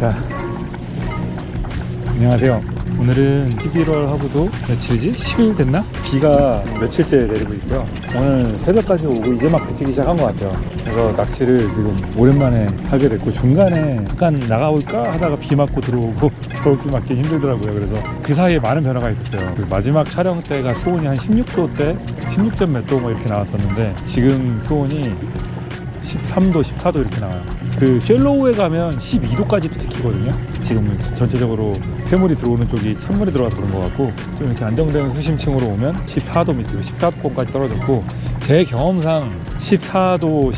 자, 안녕하세요. 오늘은 11월 하고도 며칠이지? 10일 됐나? 비가 며칠째 내리고 있고요. 오늘 새벽까지 오고 이제 막 그치기 시작한 것 같아요. 그래서 낚시를 지금 오랜만에 하게 됐고 중간에 잠깐 나가볼까 하다가 비 맞고 들어오고 겨울비 맞기 힘들더라고요. 그래서 그 사이에 많은 변화가 있었어요. 그 마지막 촬영 때가 수온이 한 16도 때 16점 몇 도 뭐 이렇게 나왔었는데 지금 수온이 13도, 14도 이렇게 나와요. 그 쉘로우에 가면 12도까지도 찍히거든요. 지금 전체적으로 새물이 들어오는 쪽이 찬물이 들어와서 그런 것 같고 좀 이렇게 안정되는 수심층으로 오면 14도 밑으로 14도권까지 떨어졌고 제 경험상 14도,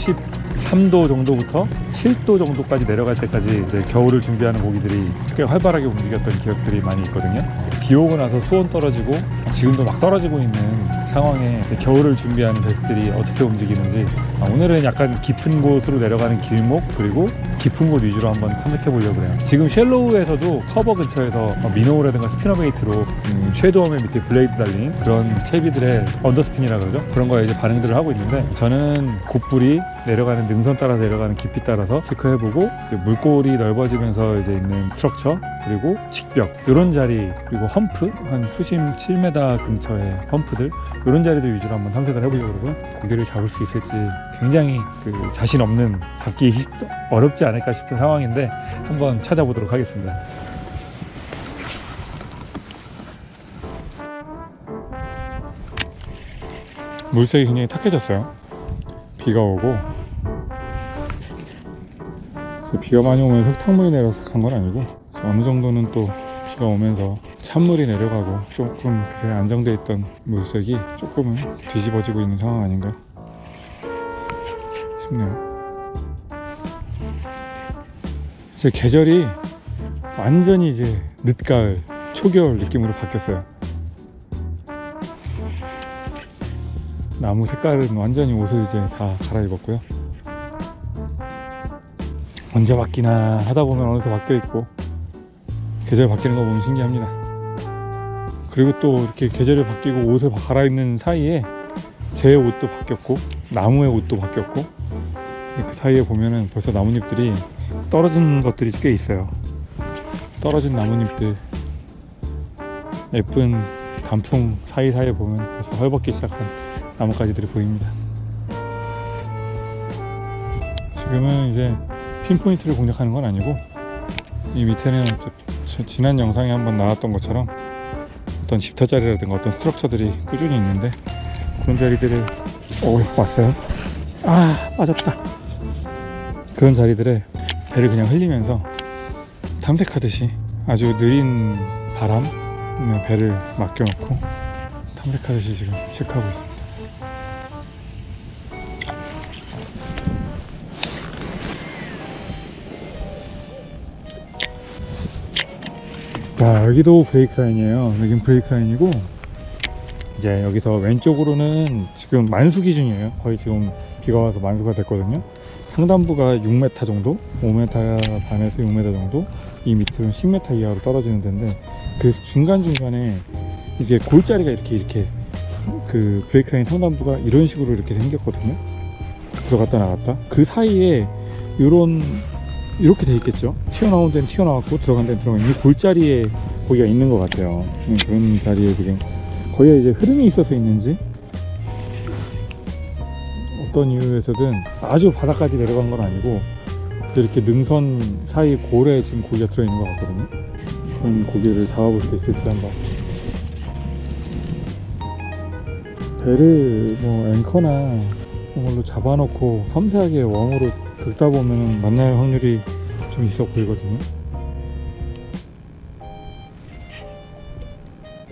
13도 정도부터 7도 정도까지 내려갈 때까지 이제 겨울을 준비하는 고기들이 꽤 활발하게 움직였던 기억들이 많이 있거든요. 비 오고 나서 수온 떨어지고 지금도 막 떨어지고 있는 상황에 겨울을 준비하는 베스들이 어떻게 움직이는지 아, 오늘은 약간 깊은 곳으로 내려가는 길목 그리고 깊은 곳 위주로 한번 탐색해 보려고 해요. 지금 쉘로우에서도 커버 근처에서 어, 미노우라든가 스피너베이트로 음, 쉐도엄의 밑에 블레이드 달린 그런 채비들의 언더스핀이라 그러죠. 그런 거에 이제 반응들을 하고 있는데 저는 곧불이 내려가는 능선 따라 내려가는 깊이 따라서 체크해보고 물골이 넓어지면서 이제 있는 스트럭처 그리고 직벽 이런 자리 그리고 험프 한 수심 7m 근처의 험프들 이런 자리들 위주로 한번 탐색을 해보려고 그러고요. 고기를 잡을 수 있을지 굉장히 그 자신 없는 잡기 힘- 어렵지 않을까 싶은 상황인데 한번 찾아보도록 하겠습니다. 물색이 굉장히 탁해졌어요. 비가 오고 비가 많이 오면 흙탕물이 내려서 간 건 아니고 어느 정도는 또 비가 오면서 찬물이 내려가고 조금 그새 안정돼 있던 물색이 조금은 뒤집어지고 있는 상황 아닌가 싶네요. 이제 계절이 완전히 이제 늦가을, 초겨울 느낌으로 바뀌었어요. 나무 색깔은 완전히 옷을 이제 다 갈아입었고요. 언제 바뀌나 하다 보면 어느새 바뀌어 있고 계절 바뀌는 거 보면 신기합니다. 그리고 또 이렇게 계절이 바뀌고 옷을 갈아입는 사이에 제 옷도 바뀌었고 나무의 옷도 바뀌었고 그 사이에 보면은 벌써 나뭇잎들이 떨어진 것들이 꽤 있어요. 떨어진 나뭇잎들 예쁜 단풍 사이사이에 보면 벌써 헐벗기 시작한 나뭇가지들이 보입니다. 지금은 이제 핀포인트를 공략하는 건 아니고 이 밑에는 지난 영상에 한번 나왔던 것처럼 어떤 집터 자리라든가 어떤 스트럭처들이 꾸준히 있는데 그런 자리들을 오 왔어요? 아 빠졌다. 그런 자리들에 배를 그냥 흘리면서 탐색하듯이 아주 느린 바람 배를 맡겨놓고 탐색하듯이 지금 체크하고 있습니다 자 여기도 브레이크 라인이에요. 여긴 브레이크 라인이고 이제 여기서 왼쪽으로는 지금 만수 기준이에요. 거의 지금 비가 와서 만수가 됐거든요. 상단부가 6m 정도 5m 반에서 6m 정도 이 밑으로는 10m 이하로 떨어지는 데인데 그 중간중간에 이게 골자리가 이렇게 이렇게 그 브레이크 라인 상단부가 이런 식으로 이렇게 생겼거든요. 들어갔다 나갔다. 그 사이에 요런 이렇게 돼 있겠죠. 튀어나온 데는 튀어나왔고 들어간 데는 들어가 있는 이 골자리에 고기가 있는 것 같아요. 음, 그런 자리에 지금 거기에 이제 흐름이 있어서 있는지 어떤 이유에서든 아주 바닥까지 내려간 건 아니고 이렇게 능선 사이 골에 지금 고기가 들어있는 것 같거든요. 그런 고기를 잡아볼 수 있을지 한번 배를 뭐 앵커나 그런 걸로 잡아놓고 섬세하게 웜으로 긁다 보면 만날 확률이 좀 있어 보이거든요.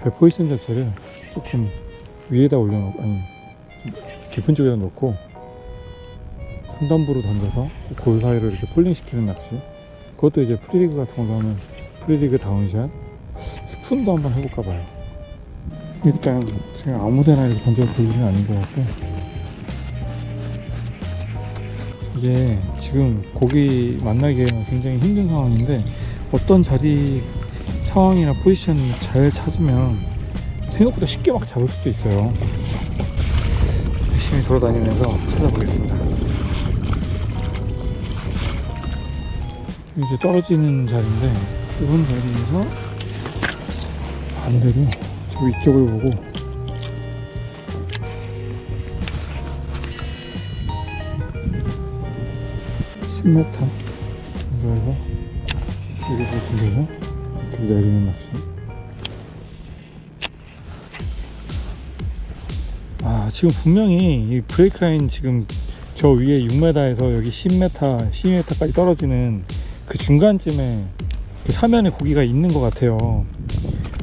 배 포지션 자체를 조금 위에다 올려놓고 아니 좀 깊은 쪽에다 놓고 상단부로 던져서 골 사이로 이렇게 폴링 시키는 낚시. 그것도 이제 프리리그 같은 걸로 하면 프리리그 다운샷 스푼도 한번 해볼까 봐요. 일단 제가 아무데나 이렇게 던져 볼 일은 아닌 것 같고 이게 지금 고기 만나기가 굉장히 힘든 상황인데 어떤 자리 상황이나 포지션 잘 찾으면 생각보다 쉽게 막 잡을 수도 있어요. 열심히 돌아다니면서 찾아보겠습니다. 이제 떨어지는 자리인데 이번 자리에서 반대로 저 위쪽을 보고 (10m) 정도에서 여기서 돌려서 이렇게 내리는 낚시 아 지금 분명히 이 브레이크 라인 지금 저 위에 6m에서 여기 10m, 12m까지 떨어지는 그 중간쯤에 그 사면에 고기가 있는 것 같아요.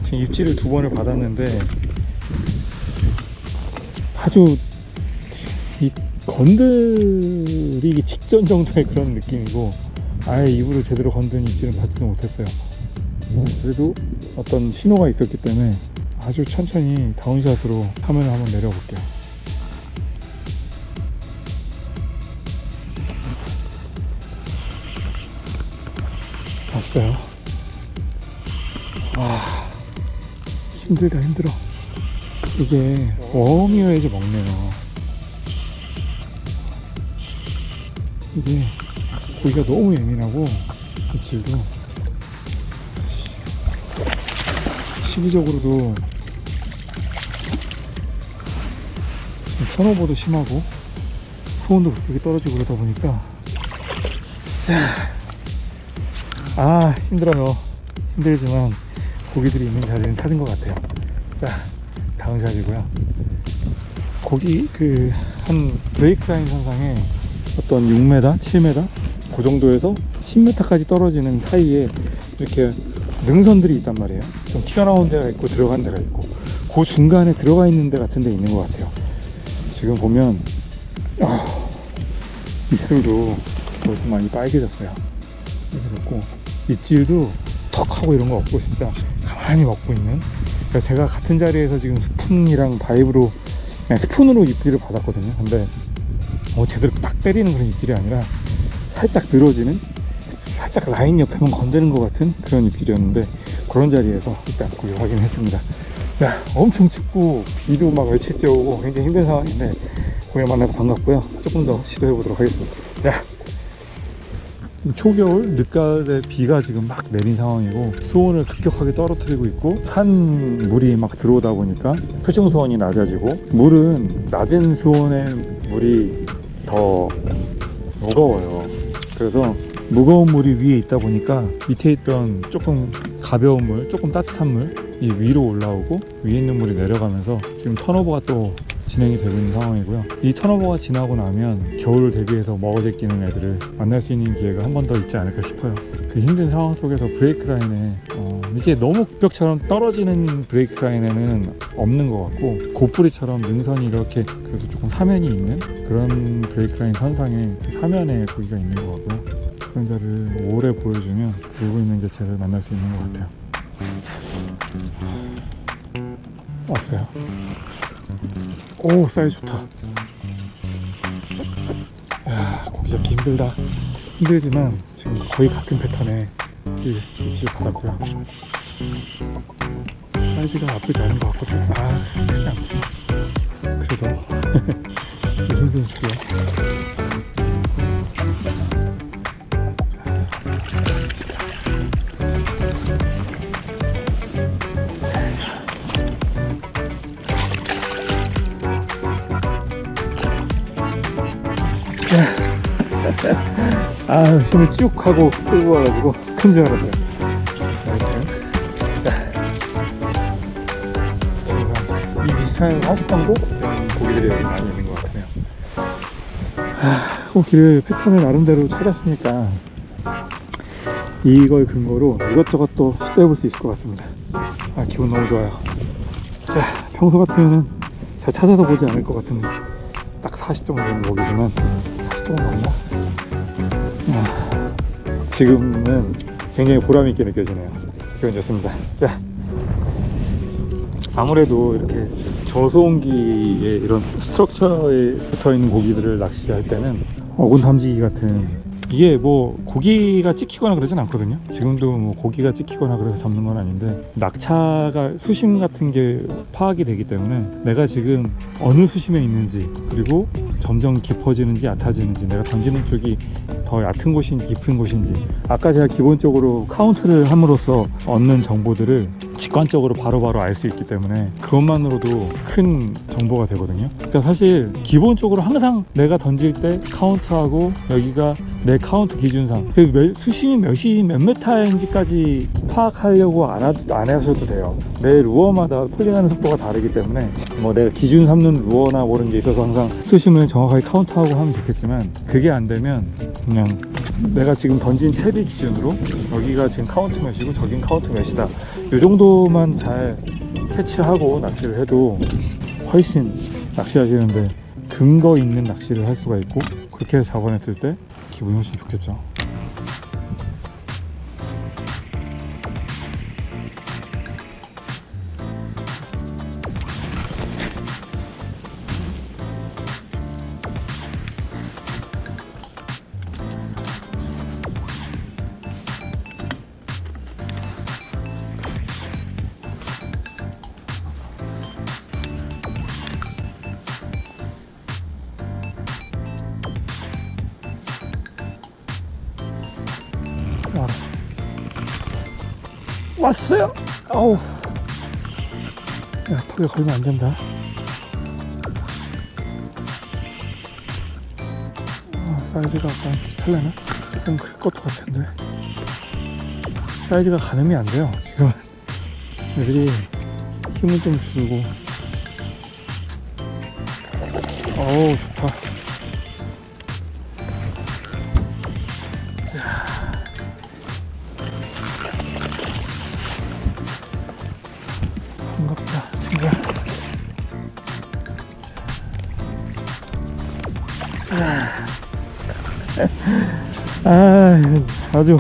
지금 입질을 두 번을 받았는데 아주 이 건드리기 직전 정도의 그런 느낌이고 아예 입으로 제대로 건드는 입질은 받지도 못했어요. 어, 그래도 어떤 신호가 있었기 때문에 아주 천천히 다운샷으로 화면을 한번 내려볼게요. 왔어요. 아, 힘들다, 힘들어. 이게 웜이어야지 먹네요. 이게 고기가 너무 예민하고, 입질도. 시기적으로도 턴오버도 심하고, 수온도 급격히 떨어지고 그러다 보니까, 자, 아 힘들어요. 힘들지만 고기들이 있는 자리는 찾은 것 같아요. 자 다음 샷이고요. 고기 그 한 브레이크 라인 선상에 어떤 6m, 7m 그 정도에서 10m까지 떨어지는 사이에 이렇게 능선들이 있단 말이에요. 좀 튀어나온 데가 있고 들어간 데가 있고 그 중간에 들어가 있는 데 같은 데 있는 것 같아요. 지금 보면 아, 입술도 벌써 많이 빨개졌어요. 그렇고 입질도 턱 하고 이런 거 없고 진짜 가만히 먹고 있는. 그러니까 제가 같은 자리에서 지금 스푼이랑 바이브로 스푼으로 입질을 받았거든요. 근데 뭐 제대로 딱 때리는 그런 입질이 아니라 살짝 늘어지는 살짝 라인 옆에만 건드는 것 같은 그런 입질이었는데 그런 자리에서 일단 고기 확인했습니다. 자 엄청 춥고 비도 막 얼치째 오고 굉장히 힘든 상황인데 고기 만나서 반갑고요. 조금 더 시도해 보도록 하겠습니다. 자 초겨울 늦가을에 비가 지금 막 내린 상황이고 수온을 급격하게 떨어뜨리고 있고 산 물이 막 들어오다 보니까 표층 수온이 낮아지고 물은 낮은 수온에 물이 더 무거워요. 그래서 무거운 물이 위에 있다 보니까 밑에 있던 조금 가벼운 물 조금 따뜻한 물이 위로 올라오고 위에 있는 물이 내려가면서 지금 턴오버가 또 진행이 되고 있는 상황이고요. 이 턴오버가 지나고 나면 겨울을 대비해서 먹어제 끼는 애들을 만날 수 있는 기회가 한 번 더 있지 않을까 싶어요. 그 힘든 상황 속에서 브레이크 라인에 어, 이게 너무 급격처럼 떨어지는 브레이크 라인에는 없는 것 같고 고뿌리처럼 능선이 이렇게 그래도 조금 사면이 있는 그런 브레이크 라인 선상에 그 사면에 고기가 있는 것 같고요. 그런 자를 오래 보여주면 놀고 있는 개체를 만날 수 있는 것 같아요. 왔어요. 오 사이즈 좋다. 야 고기 잡기 힘들다. 힘들지만 지금 거의 같은 패턴의 이 위치를 받았고요. 사이즈가 나쁘지 않은 것 같거든요 아 그냥 그래도 이 힘든 시기에 아 힘을 쭉 하고 끌고 와가지고 큰 줄 알았어요. 이 비슷한 40 정도 되는 고기들이 여기 많이 있는 것 같네요. 아, 고기를 패턴을 나름대로 찾았으니까 이걸 근거로 이것저것 또 시도해 볼 수 있을 것 같습니다. 아 기분 너무 좋아요. 자 평소 같으면은 잘 찾아서 보지 않을 것 같은 딱 40 정도 되는 고기지만 40 정도 넘나? 아, 지금은 굉장히 보람있게 느껴지네요. 기분 좋습니다. 자, 아무래도 이렇게 저소음기의 이런 스트럭처에 붙어 있는 고기들을 낚시할 때는 어군 탐지기 같은 이게 뭐 고기가 찍히거나 그러진 않거든요. 지금도 뭐 고기가 찍히거나 그래서 잡는 건 아닌데 낙차가 수심 같은 게 파악이 되기 때문에 내가 지금 어느 수심에 있는지 그리고 점점 깊어지는지 얕아지는지 내가 던지는 쪽이 더더 얕은 곳인지 깊은 곳인지 아까 제가 기본적으로 카운트를 함으로써 얻는 정보들을 직관적으로 바로바로 알 수 있기 때문에 그것만으로도 큰 정보가 되거든요. 그러니까 사실 기본적으로 항상 내가 던질 때 카운트하고 여기가 내 카운트 기준상 그 몇- 수심이 몇이 몇 메타인지까지 파악하려고 안, 하, 안 하셔도 돼요. 내 루어마다 폴링하는 속도가 다르기 때문에 뭐 내가 기준 삼는 루어나 뭐 그런 게 있어서 항상 수심을 정확하게 카운트하고 하면 좋겠지만 그게 안 되면 그냥 내가 지금 던진 탭이 기준으로 여기가 지금 카운트 몇이고 저긴 카운트 몇이다 이 정도만 잘 캐치하고 낚시를 해도 훨씬 낚시하시는데 근거 있는 낚시를 할 수가 있고 해서 잡아냈을 때 기분이 훨씬 좋겠죠 왔어요? 어우. 야 턱에 걸면 안 된다. 아, 사이즈가 약간 비틀려나? 조금 클 것도 같은데. 사이즈가 가늠이 안 돼요 지금. 애들이 힘을 좀 주고. 어우 좋다 아 아주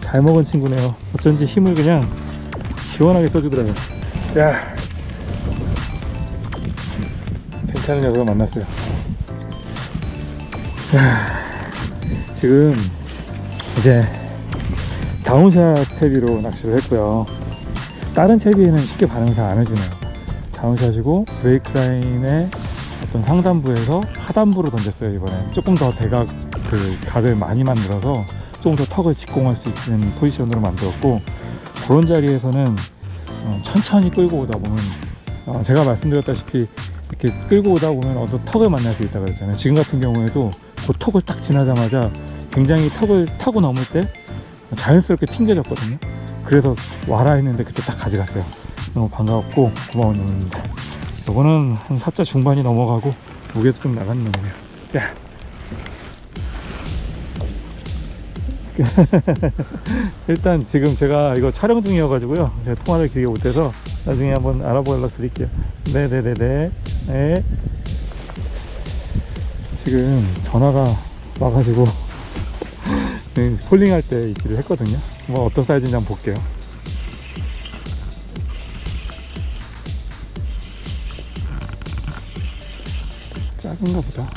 잘 먹은 친구네요. 어쩐지 힘을 그냥 시원하게 써주더라고요. 자 괜찮은 녀석을 만났어요. 자, 지금 이제 다운샷 채비로 낚시를 했고요. 다른 채비에는 쉽게 반응 잘안 해주네요. 다운샷이고 브레이크 라인의 어떤 상단부에서 하단부로 던졌어요 이번에 조금 더 대각 그 각을 많이 만들어서 조금 더 턱을 직공할 수 있는 포지션으로 만들었고 그런 자리에서는 어, 천천히 끌고 오다 보면 어, 제가 말씀드렸다시피 이렇게 끌고 오다 보면 어떤 턱을 만날 수 있다 그랬잖아요 지금 같은 경우에도 그 턱을 딱 지나자마자 굉장히 턱을 타고 넘을 때 자연스럽게 튕겨졌거든요 그래서 와라 했는데 그때 딱 가져갔어요. 너무 반가웠고 고마운 놈입니다. 요거는 한 4자 중반이 넘어가고 무게도 좀 나간 놈이에요. 야. 일단 지금 제가 이거 촬영 중이어가지고요. 제가 통화를 길게 못해서 나중에 한번 알아보 연락 드릴게요. 네네네네. 네. 지금 전화가 와가지고 네, 폴링할 때 입질을 했거든요. 뭐 어떤 사이즈인지 한번 볼게요. 작은가 보다.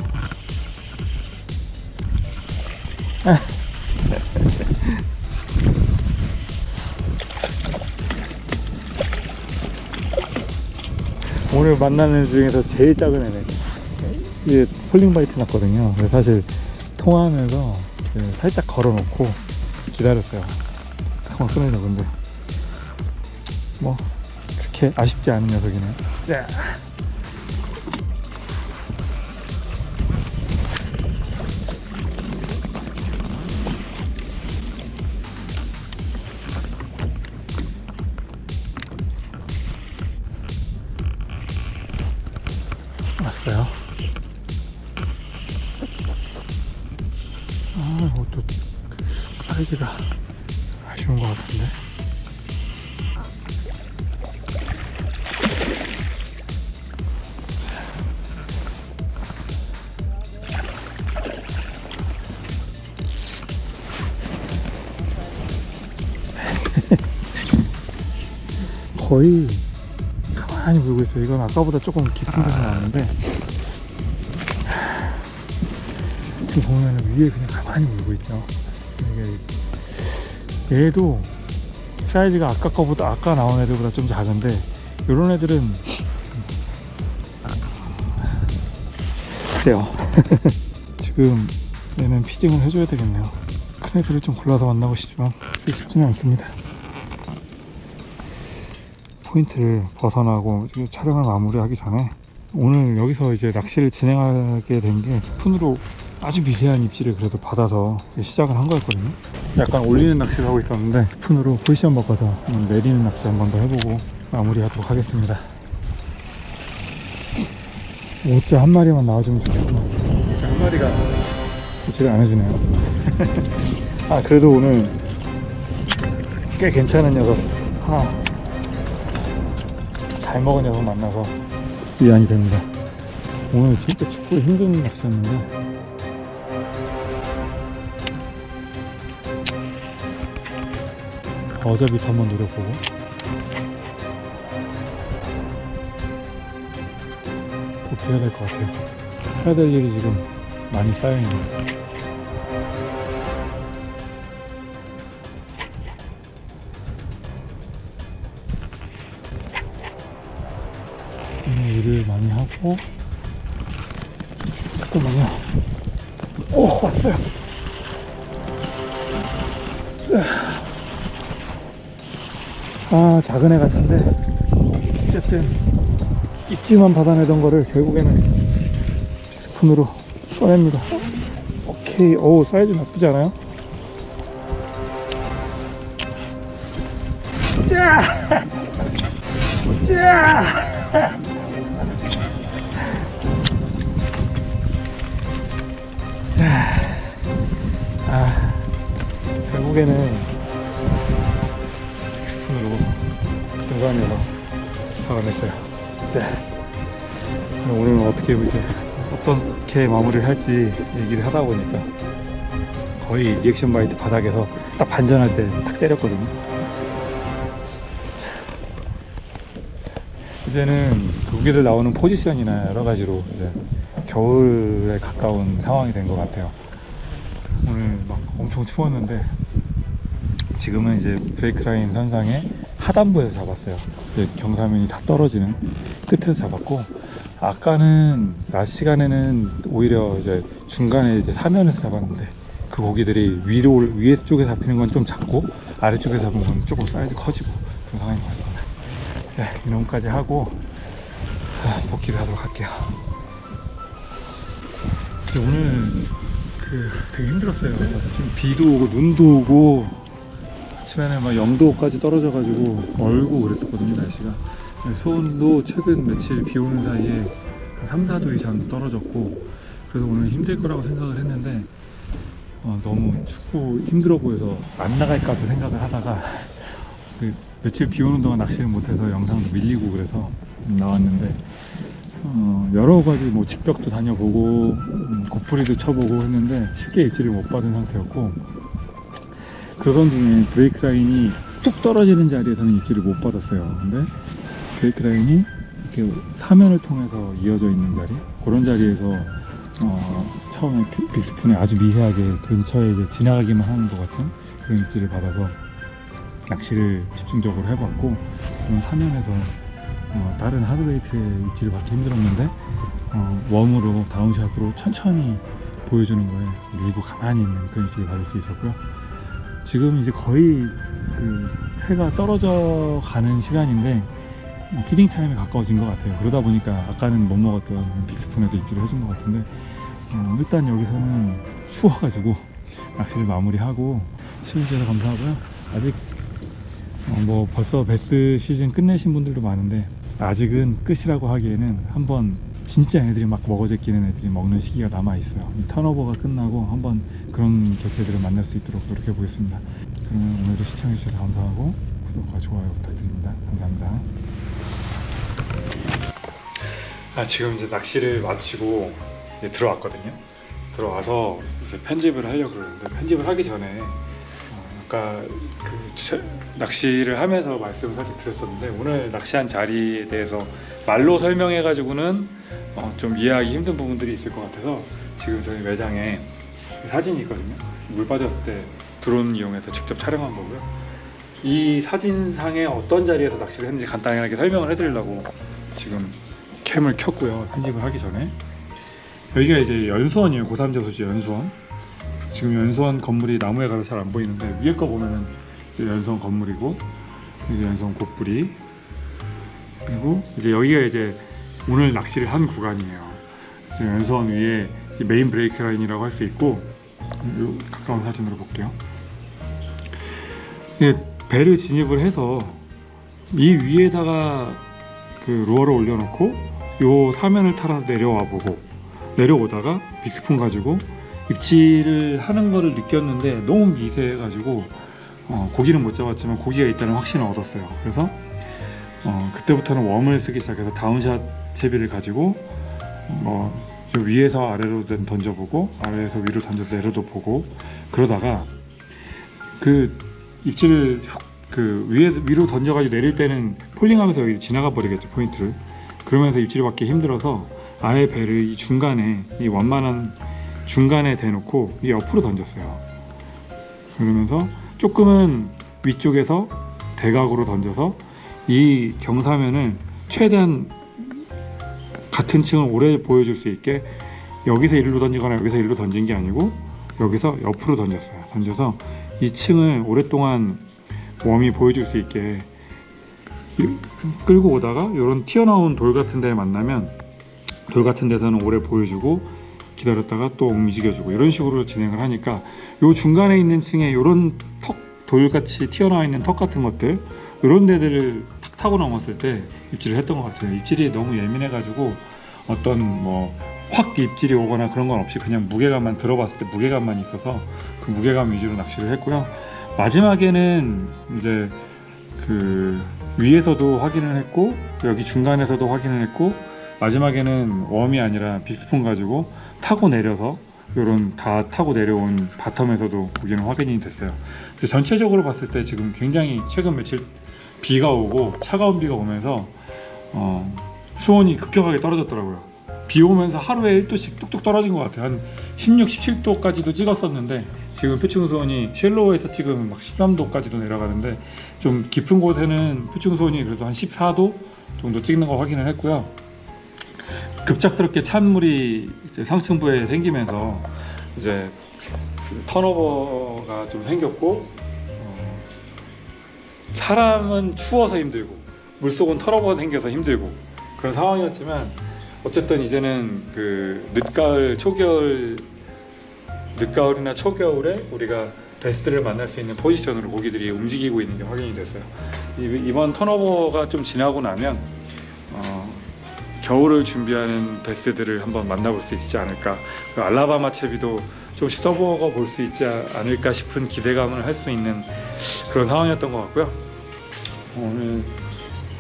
오늘 만나는 애 중에서 제일 작은 애네. 이게 폴링 바이트 났거든요. 사실 통화하면서 살짝 걸어놓고 기다렸어요. 통화 끊으려고 근데 뭐 그렇게 아쉽지 않은 녀석이네 거의 가만히 물고 있어요. 이건 아까보다 조금 깊은 데서 나왔는데 지금 보면 위에 그냥 가만히 물고 있죠. 이게 얘도 사이즈가 아까 거보다 아까 나온 애들보다 좀 작은데 이런 애들은 글쎄요. 지금 얘는 피징을 해줘야 되겠네요. 큰 애들을 좀 골라서 만나고 싶지만 그게 쉽지는 않습니다. 포인트를 벗어나고 촬영을 마무리하기 전에 오늘 여기서 이제 낚시를 진행하게 된게 스푼으로 아주 미세한 입질을 그래도 받아서 시작을 한 거였거든요. 약간 올리는 낚시를 하고 있었는데 스푼으로 포지션 바꿔서 내리는 낚시 한 번 더 해보고 마무리하도록 하겠습니다. 오자 한 마리만 나와주면 좋겠구만. 한 마리가 입질을 안 해주네요. 아 그래도 오늘 꽤 괜찮은 녀석 하나 잘 먹은 녀석 만나서 위안이 됩니다. 오늘 진짜 춥고 힘든 낚시였는데 어저비트 한번 노려보고 꼭 해야 될 것 같아요. 해야 될 일이 지금 많이 쌓여있네요. 하고 잠깐만요 오 왔어요 자. 아 작은 애 같은데 어쨌든 입지만 받아내던 거를 결국에는 스푼으로 꺼냅니다 오케이 오 사이즈 나쁘지 않아요? 자! 자! 결국에는 손으로 중간에서 잡아냈어요. 자, 오늘은 어떻게 이제 어떻게 마무리를 할지 얘기를 하다 보니까 거의 리액션 바이트 바닥에서 딱 반전할 때 딱 때렸거든요. 이제는 고기들 나오는 포지션이나 여러 가지로 이제 겨울에 가까운 상황이 된 것 같아요. 오늘 막 엄청 추웠는데 지금은 이제 브레이크 라인 선상에 하단부에서 잡았어요. 경사면이 다 떨어지는 끝에서 잡았고 아까는 낮 시간에는 오히려 이제 중간에 이제 사면에서 잡았는데 그 고기들이 위로 올- 위에 쪽에 잡히는 건 좀 작고 아래쪽에 잡은 건 조금 사이즈 커지고 그런 상황인 것 같습니다. 자, 이놈까지 하고 아, 복귀를 하도록 할게요. 오늘 그 되게 힘들었어요. 지금 비도 오고 눈도 오고 아침에는 막 0도까지 떨어져가지고 얼고 그랬었거든요 날씨가. 수온도 최근 며칠 비 오는 사이에 한 3, 4도 이상 떨어졌고 그래서 오늘 힘들 거라고 생각을 했는데 어, 너무 춥고 힘들어 보여서 안 나갈까도 생각을 하다가 그 며칠 비 오는 동안 낚시를 못해서 영상도 밀리고 그래서 나왔는데 어, 여러 가지 뭐 직벽도 다녀보고 음, 고프리도 쳐보고 했는데 쉽게 입질을 못 받은 상태였고 그런 중에 브레이크 라인이 뚝 떨어지는 자리에서는 입질을 못 받았어요. 근데 브레이크 라인이 이렇게 사면을 통해서 이어져 있는 자리 그런 자리에서 어, 처음에 비- 빅스푼에 아주 미세하게 근처에 이제 지나가기만 하는 것 같은 그런 입질을 받아서 낚시를 집중적으로 해봤고 그런 사면에서 어, 다른 하드웨이트의 입질을 받기 힘들었는데 어, 웜으로 다운샷으로 천천히 보여주는 거에 밀고 가만히 있는 그런 입질을 받을 수 있었고요. 지금 이제 거의 그 해가 떨어져 가는 시간인데 어, 피딩 타임에 가까워진 것 같아요. 그러다 보니까 아까는 못 먹었던 빅스푼에도 입질을 해준 것 같은데 어, 일단 여기서는 추워가지고 낚시를 마무리하고 시청해주셔서 감사하고요. 아직 어, 뭐 벌써 베스 시즌 끝내신 분들도 많은데 아직은 끝이라고 하기에는 한번 진짜 애들이 막 먹어제끼는 애들이 먹는 시기가 남아 있어요. 이 턴오버가 끝나고 한번 그런 개체들을 만날 수 있도록 노력해 보겠습니다. 그러면 오늘도 시청해 주셔서 감사하고 구독과 좋아요 부탁드립니다. 감사합니다. 아 지금 이제 낚시를 마치고 이제 들어왔거든요. 들어와서 이제 편집을 하려고 그러는데 편집을 하기 전에 어, 아까 그 차- 낚시를 하면서 말씀을 살짝 드렸었는데 오늘 낚시한 자리에 대해서 말로 설명해 가지고는 어, 좀 이해하기 힘든 부분들이 있을 것 같아서 지금 저희 매장에 사진이 있거든요. 물 빠졌을 때 드론 이용해서 직접 촬영한 거고요. 이 사진상에 어떤 자리에서 낚시를 했는지 간단하게 설명을 해드리려고 지금 캠을 켰고요. 편집을 하기 전에 여기가 이제 연수원이에요. 고3 저수지 연수원. 지금 연수원 건물이 나무에 가려 잘안 보이는데 위에 거 보면은 이제 연수원 건물이고 이게 연수원 곧불이 그리고 이제 여기가 이제 오늘 낚시를 한 구간이에요. 지금 연수원 위에 메인 브레이크 라인이라고 할 수 있고 요 가까운 사진으로 볼게요. 배를 진입을 해서 이 위에다가 그 루어를 올려놓고 요 사면을 타러 내려와 보고 내려오다가 빅스푼 가지고 입질을 하는 거를 느꼈는데 너무 미세해가지고 어, 고기는 못 잡았지만 고기가 있다는 확신을 얻었어요. 그래서 어, 그때부터는 웜을 쓰기 시작해서 다운샷 채비를 가지고 뭐요 위에서 아래로 된 던져보고 아래에서 위로 던져서 내려도 보고 그러다가 그 입질을 훅- 그 위에 위로 던져가지고 내릴 때는 폴링하면서 여기 지나가 버리겠죠 포인트를 그러면서 입질을 받기 힘들어서 아예 배를 이 중간에 이 완만한 중간에 대놓고 이 옆으로 던졌어요 그러면서 조금은 위쪽에서 대각으로 던져서 이 경사면을 최대한 같은 층을 오래 보여줄 수 있게 여기서 일로 던지거나 여기서 일로 던진 게 아니고 여기서 옆으로 던졌어요. 던져서 이 층을 오랫동안 웜이 보여줄 수 있게 이- 끌고 오다가 이런 튀어나온 돌 같은 데를 만나면 돌 같은 데서는 오래 보여주고 기다렸다가 또 움직여주고 이런 식으로 진행을 하니까 요 중간에 있는 층에 이런 턱 돌같이 튀어나와 있는 턱 같은 것들 이런 데들을 탁 타고 넘었을 때 입질을 했던 것 같아요. 입질이 너무 예민해 가지고 어떤 뭐 확 입질이 오거나 그런 건 없이 그냥 무게감만 들어봤을 때 무게감만 있어서 그 무게감 위주로 낚시를 했고요. 마지막에는 이제 그 위에서도 확인을 했고 여기 중간에서도 확인을 했고 마지막에는 웜이 아니라 빅스푼 가지고 타고 내려서 이런 다 타고 내려온 바텀에서도 고기는 확인이 됐어요. 그래서 전체적으로 봤을 때 지금 굉장히 최근 며칠 비가 오고 차가운 비가 오면서 어, 수온이 급격하게 떨어졌더라고요. 비 오면서 하루에 1도씩 뚝뚝 떨어진 것 같아요. 한 16, 17도까지도 찍었었는데 지금 표층 수온이 쉘로우에서 찍으면 막 13도까지도 내려가는데 좀 깊은 곳에는 표층 수온이 그래도 한 14도 정도 찍는 거 확인을 했고요. 급작스럽게 찬물이 이제 상층부에 생기면서 이제 그 턴오버가 좀 생겼고 어, 사람은 추워서 힘들고 물속은 턴오버가 생겨서 힘들고 그런 상황이었지만 어쨌든 이제는 그 늦가을 초겨울 늦가을이나 초겨울에 우리가 베스트를 만날 수 있는 포지션으로 고기들이 움직이고 있는 게 확인이 됐어요. 이- 이번 턴오버가 좀 지나고 나면 어, 겨울을 준비하는 베스트들을 한번 만나볼 수 있지 않을까. 그 알라바마 채비도 조금씩 써보고 볼 수 있지 않을까 싶은 기대감을 할 수 있는 그런 상황이었던 것 같고요. 오늘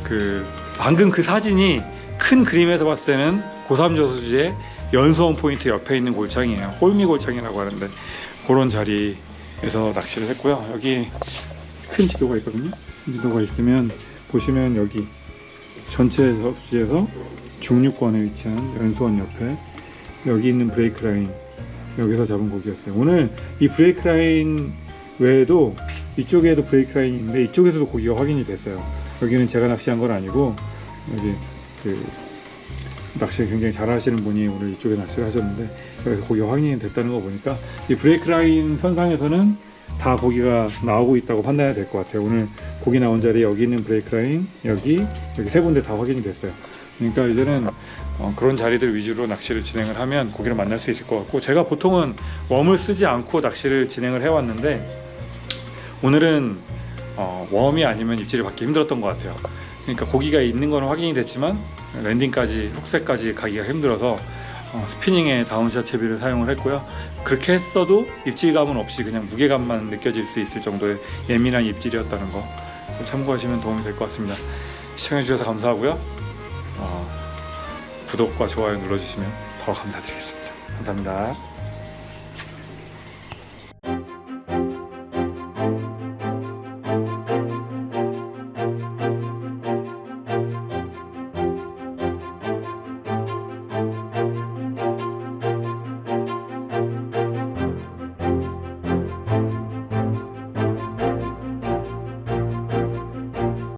그 방금 그 사진이 큰 그림에서 봤을 때는 고3 저수지의 연수원 포인트 옆에 있는 골창이에요. 홀미 골창이라고 하는데 그런 자리에서 낚시를 했고요. 여기 큰 지도가 있거든요. 지도가 있으면 보시면 여기 전체 저수지에서 중류권에 위치한 연수원 옆에 여기 있는 브레이크 라인 여기서 잡은 고기였어요. 오늘 이 브레이크 라인 외에도 이쪽에도 브레이크 라인이 있는데 이쪽에서도 고기가 확인이 됐어요. 여기는 제가 낚시한 건 아니고 여기 그 낚시 굉장히 잘하시는 분이 오늘 이쪽에 낚시를 하셨는데 여기서 고기가 확인이 됐다는 거 보니까 이 브레이크 라인 선상에서는 다 고기가 나오고 있다고 판단해야 될 것 같아요. 오늘 고기 나온 자리 여기 있는 브레이크 라인 여기 여기 세 군데 다 확인이 됐어요. 그러니까 이제는 어, 그런 자리들 위주로 낚시를 진행을 하면 고기를 만날 수 있을 것 같고 제가 보통은 웜을 쓰지 않고 낚시를 진행을 해왔는데 오늘은 어, 웜이 아니면 입질을 받기 힘들었던 것 같아요. 그러니까 고기가 있는 건 확인이 됐지만 랜딩까지 훅셋까지 가기가 힘들어서 어, 스피닝에 다운샷 채비를 사용을 했고요. 그렇게 했어도 입질감은 없이 그냥 무게감만 느껴질 수 있을 정도의 예민한 입질이었다는 거 참고하시면 도움이 될 것 같습니다. 시청해주셔서 감사하고요. 어, 구독과 좋아요 눌러주시면 더 감사드리겠습니다. 감사합니다.